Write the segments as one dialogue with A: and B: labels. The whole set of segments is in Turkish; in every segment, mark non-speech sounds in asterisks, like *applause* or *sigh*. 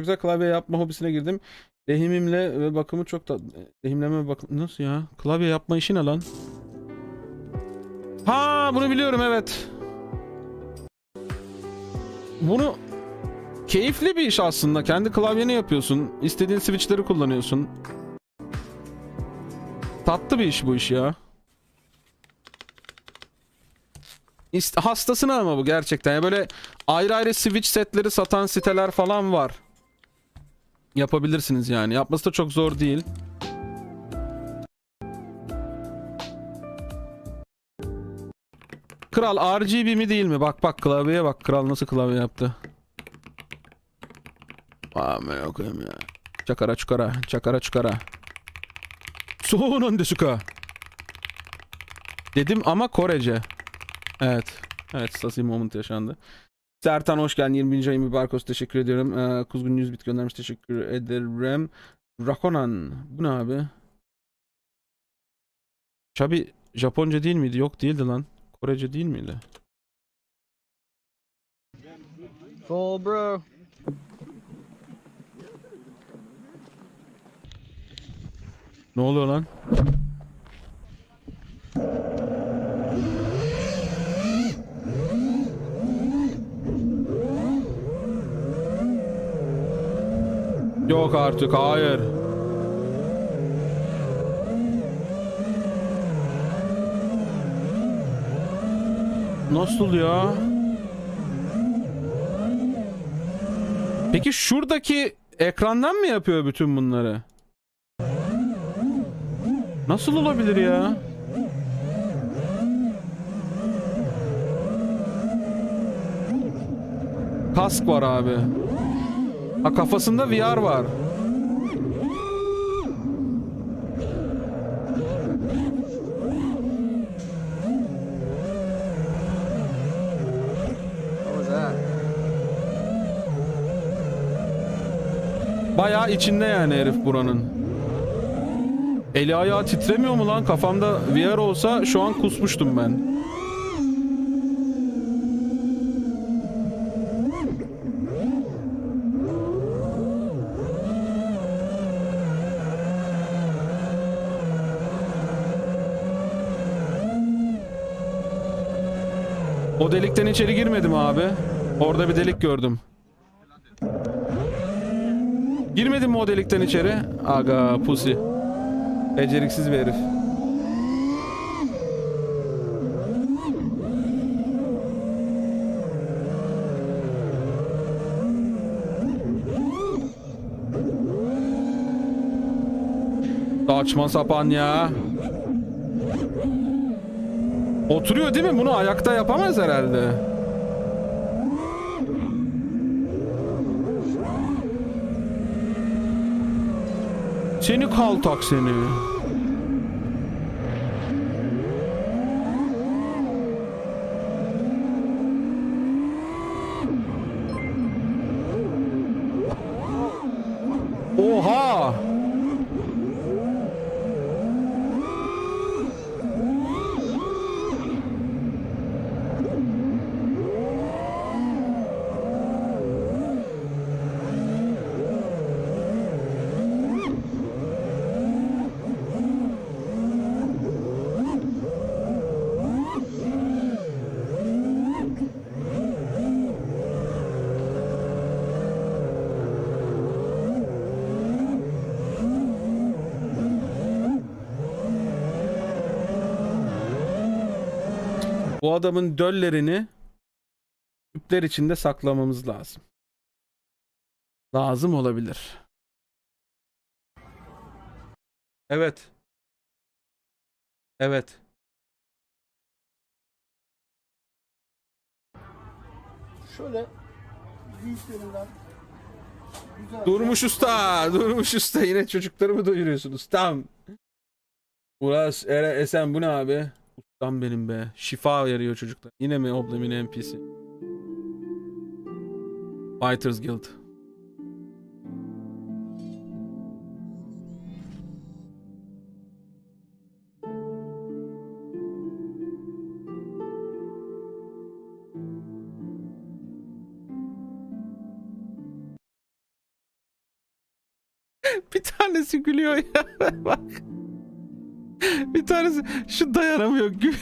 A: güzel klavye yapma hobisine girdim. Lehimimle ve bakımı çok da... Lehimleme ve bakım... Nasıl ya? Klavye yapma işi ne lan? Ha bunu biliyorum evet. Bunu keyifli bir iş aslında. Kendi klavyeni yapıyorsun. İstediğin switchleri kullanıyorsun. Tatlı bir iş bu iş ya. Hastasına ama bu gerçekten. Ya böyle ayrı ayrı switch setleri satan siteler falan var. Yapabilirsiniz yani. Yapması da çok zor değil. Kral RGB mi değil mi? Bak bak klavyeye bak. Kral nasıl klavye yaptı. Aman okuyayım ya. Çakara çukara. Çakara çukara. Soğunan desuka. Dedim ama Korece. Evet. Evet Stasi moment yaşandı. Sertan hoş geldin. 20. ayın mübarek. Teşekkür ediyorum. Ee, Kuzgun 100 bit göndermiş. Teşekkür ederim. Rakonan. Bu ne abi? Şabi Japonca değil miydi? Yok değildi lan. Korece değil miydi?
B: Full bro.
A: Ne oluyor lan? Yok artık hayır. Nasıl ya? Peki şuradaki ekrandan mı yapıyor bütün bunları? Nasıl olabilir ya? Kask var abi. Ha kafasında VR var. Bayağı içinde yani herif buranın. Eli ayağı titremiyor mu lan? Kafamda VR olsa şu an kusmuştum ben. O delikten içeri girmedim abi. Orada bir delik gördüm. Girmedin mi o delikten içeri? Aga pusi. Beceriksiz bir herif. Saçma sapan ya. Oturuyor değil mi? Bunu ayakta yapamaz herhalde. Seni kaltak seni. Bu adamın döllerini küpler içinde saklamamız lazım. Lazım olabilir. Evet. Evet.
C: Şöyle büyüklerinden güzel
A: Durmuş usta, *laughs* durmuş usta. Yine çocuklarımı doyuruyorsunuz. Tam. Uras, Ere, Esen bu ne abi? Ustam benim be. Şifa yarıyor çocuklar. Yine mi Oblem yine NPC? Fighters Guild. *laughs* bir tanesi gülüyor ya. *laughs* Bak. Bir tanesi şu dayanamıyor. Gül. *laughs*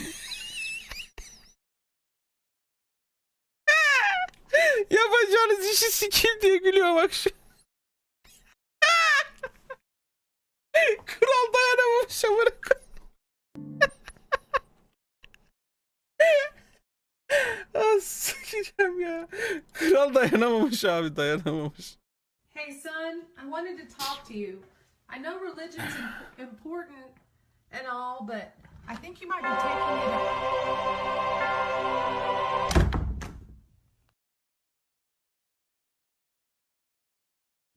A: Yapacağınız işi sikeyim diye gülüyor bak şu. *laughs* Kral dayanamamış amına. *laughs* Ah, sikeceğim ya. Kral dayanamamış abi dayanamamış.
D: Hey, son, I wanted to talk to you. I know religion's im- important and all, but I think you might be taking it.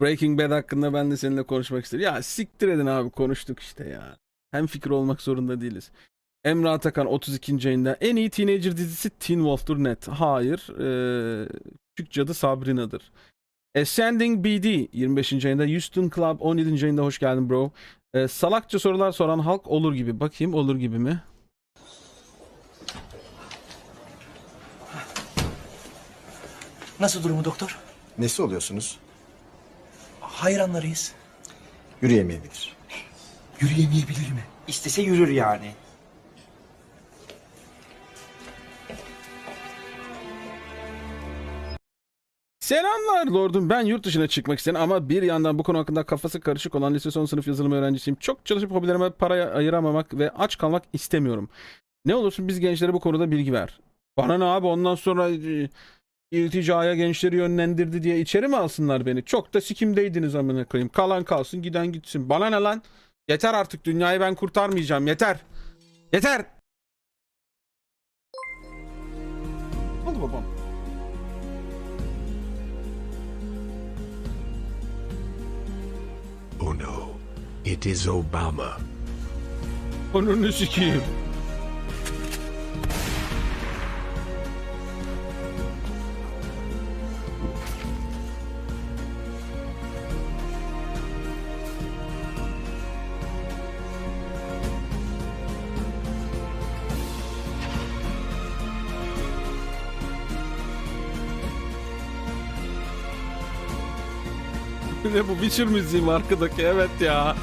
A: Breaking Bad hakkında ben de seninle konuşmak istedim. Ya siktir edin abi konuştuk işte ya. Hem fikir olmak zorunda değiliz. Emre Atakan 32. ayında en iyi teenager dizisi Teen Wolf'tur net. Hayır. Ee, Küçük Cadı Sabrina'dır. Ascending BD 25. ayında. Houston Club 17. ayında hoş geldin bro. Ee, salakça sorular soran halk olur gibi. Bakayım olur gibi mi?
E: Nasıl durumu doktor?
F: Nesi oluyorsunuz?
E: Hayranlarıyız.
F: Yürüyemeyebilir.
E: Yürüyemeyebilir mi? İstese yürür yani.
A: Selamlar lordum. Ben yurt dışına çıkmak isteyen ama bir yandan bu konu hakkında kafası karışık olan lise son sınıf yazılım öğrencisiyim. Çok çalışıp hobilerime para ayıramamak ve aç kalmak istemiyorum. Ne olursun biz gençlere bu konuda bilgi ver. Bana ne abi ondan sonra e, ilticaya gençleri yönlendirdi diye içeri mi alsınlar beni? Çok da sikimdeydiniz amına koyayım. Kalan kalsın giden gitsin. Bana ne lan? Yeter artık dünyayı ben kurtarmayacağım. Yeter. Yeter. Al babam.
G: It is Obama.
A: Onunu sikeyim. *laughs* ne bu Witcher müziği mi arkadaki? Evet ya.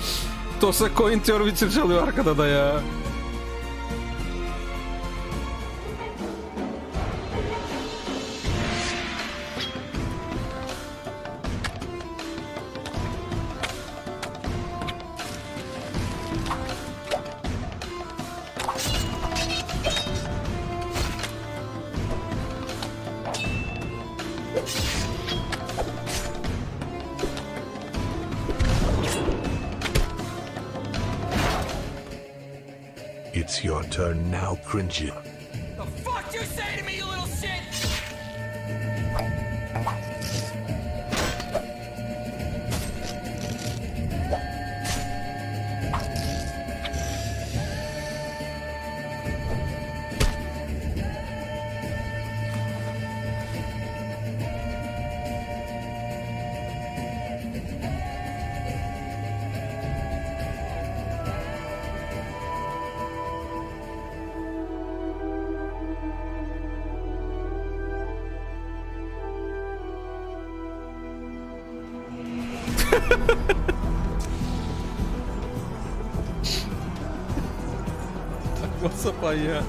A: Tosa Cointior Witcher çalıyor arkada da ya.
G: Turn now, Cringy.
H: The fuck you say to me, you little shit?
A: Saçma sapan ya.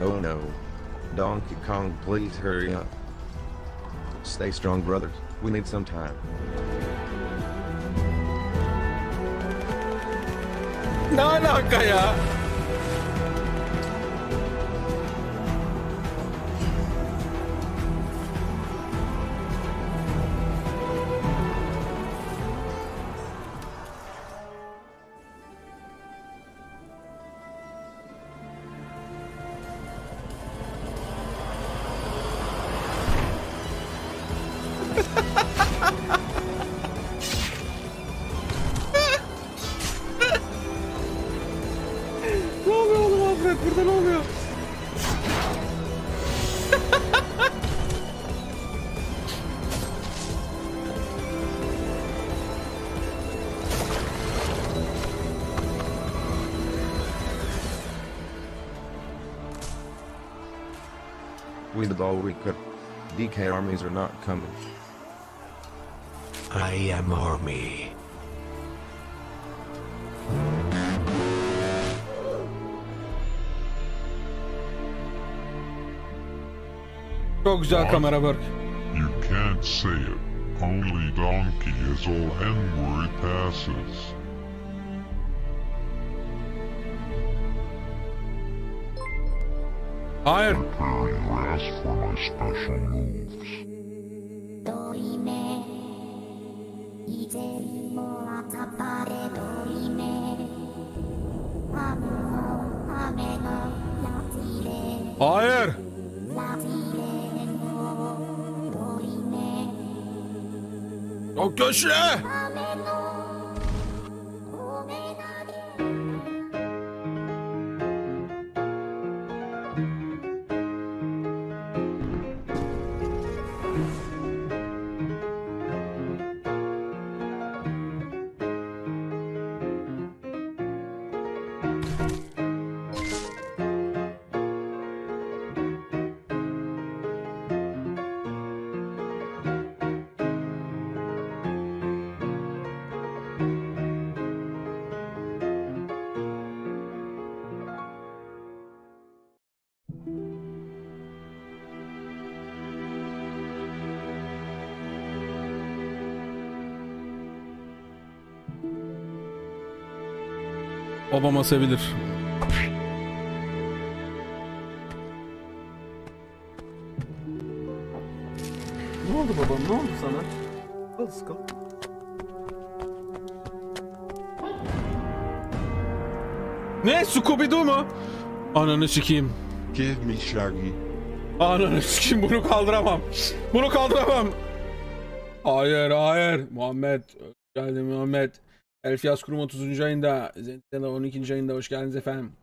I: Oh no. Donkey Kong, please hurry up. Stay strong, brothers. We need some time.
A: Alaka ya?
I: with all we could. DK armies are not coming.
G: I am army.
A: Çok güzel kamera work.
J: You can't say it. Only donkey as all N-word passes.
A: Hayır. Hayır. Çok Obama sevilir.
B: Ne oldu babam? Ne oldu sana? Al sıkalım.
A: Ne? Scooby-Doo mu? Ananı sikeyim.
I: Give me Shaggy.
A: Ananı sikeyim bunu kaldıramam. Bunu kaldıramam. Hayır hayır. Muhammed. Hoş geldin Muhammed. Elfiyas Kurum 30. ayında. Zenit'te 12. ayında. Hoş geldiniz efendim.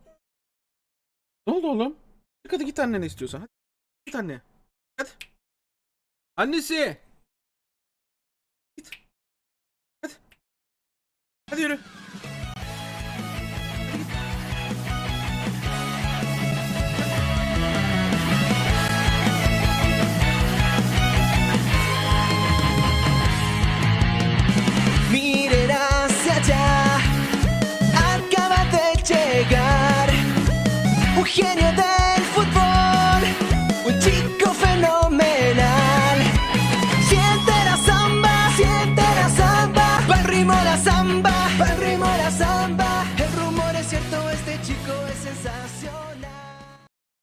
A: Ne oldu oğlum? Çık hadi git annene istiyorsan. Hadi git anne. Hadi. Annesi. Git. Hadi. Hadi yürü.